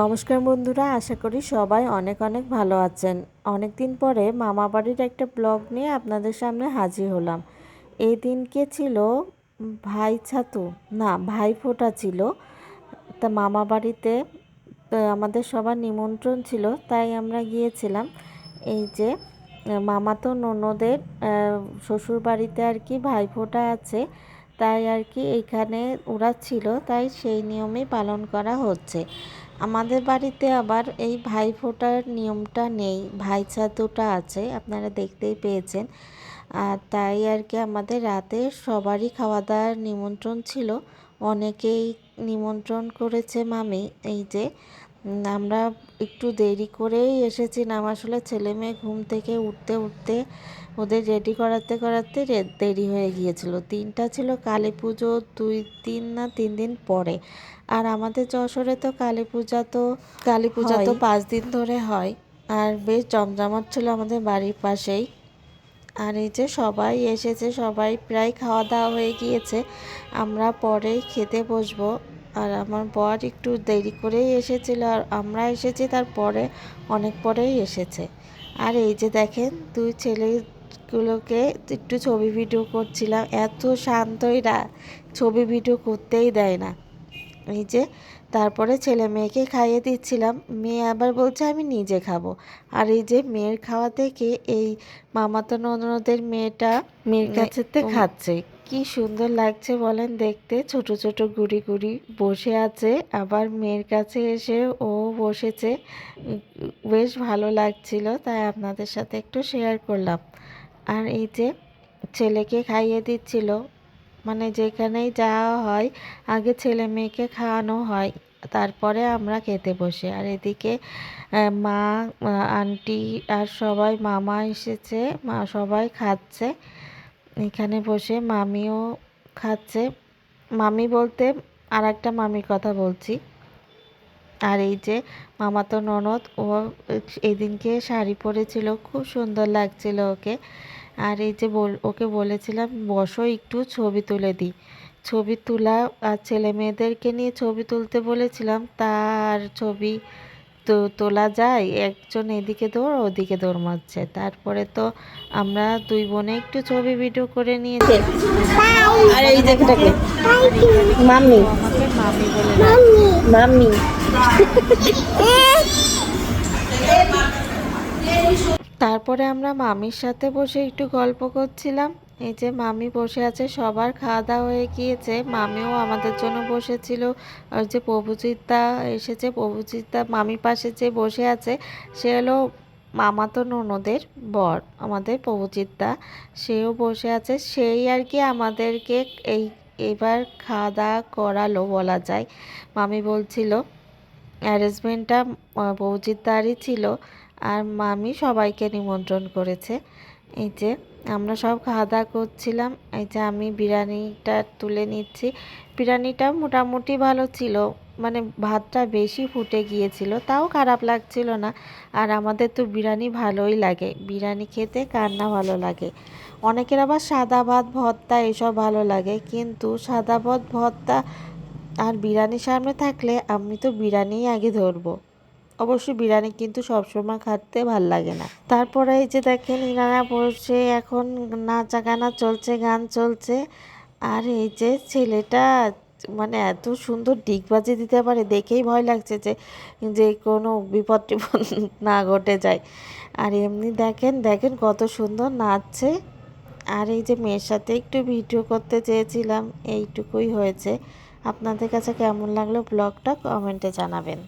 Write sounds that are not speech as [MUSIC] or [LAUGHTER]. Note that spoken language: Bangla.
নমস্কার বন্ধুরা, আশা করি সবাই অনেক অনেক ভালো আছেন। অনেক দিন পরে মামা বাড়ির একটা ব্লগ নিয়ে আপনাদের সামনে হাজির হলাম। এই দিনকে ছিল ভাই ছাতু, না, ভাই ফোঁটা ছিল। তা মামা বাড়িতে আমাদের সবার নিমন্ত্রণ ছিল, তাই আমরা গিয়েছিলাম। এই যে, মামা তো ননদের শ্বশুর বাড়িতে আর কি ভাই ফোঁটা আছে, তাই আর কি এইখানে ওরা ছিল, তাই সেই নিয়মেই পালন করা হচ্ছে। আমাদের বাড়িতে আবার এই ভাই ফোটার নিয়মটা নেই, ভাই ছাতুটা আছে, আপনারা দেখতেই পেয়েছেন। আর তাই আর কি আমাদের রাতে সবারই খাওয়া দাওয়ার নিমন্ত্রণ ছিল। অনেকেই নিমন্ত্রণ করেছে মামি, এই যে আমরা একটু দেরি করেই এসেছিলাম আসলে ছেলে মেয়ে ঘুম থেকে উঠতে উঠতে ওদের রেডি করাতে করাতে দেরি হয়ে গিয়েছিল। তিনটা ছিল কালী পুজো দুই দিন না তিন দিন পরে। আর আমাদের যশোরে তো কালী পূজা তো কালী পূজা তো পাঁচ দিন ধরে হয়। আর বেশ জমজমাট ছিল আমাদের বাড়ির পাশেই। আর এই যে সবাই এসেছে সবাই প্রায় খাওয়া দাওয়া হয়ে গিয়েছে। আমরা পরেই খেতে বসবো। আর আমার বর একটু দেরি করেই এসেছিল আর আমরা এসেছি তারপরে অনেক পরেই এসেছে। আর এই যে দেখেন দুই ছেলেগুলোকে একটু ছবি ভিডিও করছিলাম এত শান্তই এরা ছবি ভিডিও করতেই দেয় না। এই যে তারপরে ছেলে মেয়েকে খাইয়ে দিচ্ছিলাম মেয়ে আবার বলছে আমি নিজে খাব। আর এই যে মেয়ের খাওয়া থেকে এই মামাতো ননদের মেয়েটা মেয়ের কাছেতে খাচ্ছে কি সুন্দর লাগছে বলেন দেখতে। ছোট ছোট গুড়ি গুড়ি বসে আছে। আবার মেয়ের কাছে এসে ও বসেছে। বেশ ভালো লাগছিল, তাই আপনাদের সাথে একটু শেয়ার করলাম। আর এই যে ছেলেকে খাইয়ে দিচ্ছিল মানে যেখানেই যাওয়া হয়, আগে ছেলে মেয়েকে খাওয়ানো হয়, তারপরে আমরা খেতে বসে। আর এদিকে মা, আন্টি আর সবাই, মামা এসেছে, মা সবাই খাচ্ছে। এখানে বসে মামিও খাচ্ছে। মামি বলতে আর একটা মামির কথা বলছি। আর এই যে মামা তো ননদ, ও এদিনকে শাড়ি পরেছিল, খুব সুন্দর লাগছিল ওকে। আর এই যে বল, ওকে বলেছিলাম, বসো, একটু ছবি তুলে দিই ছবি তোলা আর ছেলে মেয়েদেরকে নিয়ে ছবি তুলতে বলেছিলাম, তার ছবি তো তোলা যায় একজন এদিকে দৌড় ওদিকে দৌড় মারছে। তারপরে তো আমরা দুই বোনে একটু ছবি ভিডিও করে নিয়েছি। আর এই দেখটাকে মাম্মি। আমাকে মামি বলে মাম্মি। তারপরে আমরা মামির সাথে বসে একটু গল্প করছিলাম। এই যে মামি বসে আছে, সবার খাওয়া দাওয়া হয়ে গিয়েছে। মামিও আমাদের জন্য বসেছিল। আর যে প্রভুজিৎদা এসেছে, প্রভুজিৎদা মামির পাশে যে বসে আছে, সে হলো মামাতো ননদের বর, আমাদের প্রভুজিৎদা। সেও বসে আছে। সেই আর কি আমাদেরকে এই, এবার খাওয়া দাওয়া করালো বলা যায়। মামি বলছিল, অ্যারেঞ্জমেন্টটা প্রভুজিৎদারই ছিল। আর মামি সবাইকে নিমন্ত্রণ করেছে। এই যে, আমরা সব খাওয়া দাওয়া করছিলাম। এই যে, আমি বিরিয়ানিটা তুলে নিচ্ছি। বিরিয়ানিটা মোটামুটি ভালো ছিল মানে ভাতটা বেশি ফুটে গিয়েছিল, তাও খারাপ লাগছিল না। আর আমাদের তো বিরিয়ানি ভালোই লাগে। বিরিয়ানি খেতে কার না ভালো লাগে? অনেকের আবার সাদা ভাত, ভর্তা এসব ভালো লাগে, কিন্তু সাদা ভাত, ভর্তা আর বিরিয়ানির সামনে থাকলে আমি তো বিরিয়ানিই আগে ধরবো। অবশ্য বিরিয়ানি কিন্তু সবসময় খাতে ভালো লাগে না। তারপরে এই যে দেখেন ইনারা বসে এখন নাচা গানা চলছে, গান চলছে। আর এই যে ছেলেটা মানে এত সুন্দর ডিগবাজি দিতে পারে, দেখেই ভয় লাগছে যে যে কোনো বিপদ [LAUGHS] না ঘটে যায়। আর এমনি দেখেন দেখেন কত সুন্দর নাচছে। আর এই যে মেয়ের সাথে একটু ভিডিও করতে চেয়েছিলাম, এইটুকুই হয়েছে। আপনাদের কাছে কেমন লাগল ব্লগটা, কমেন্টে জানাবেন।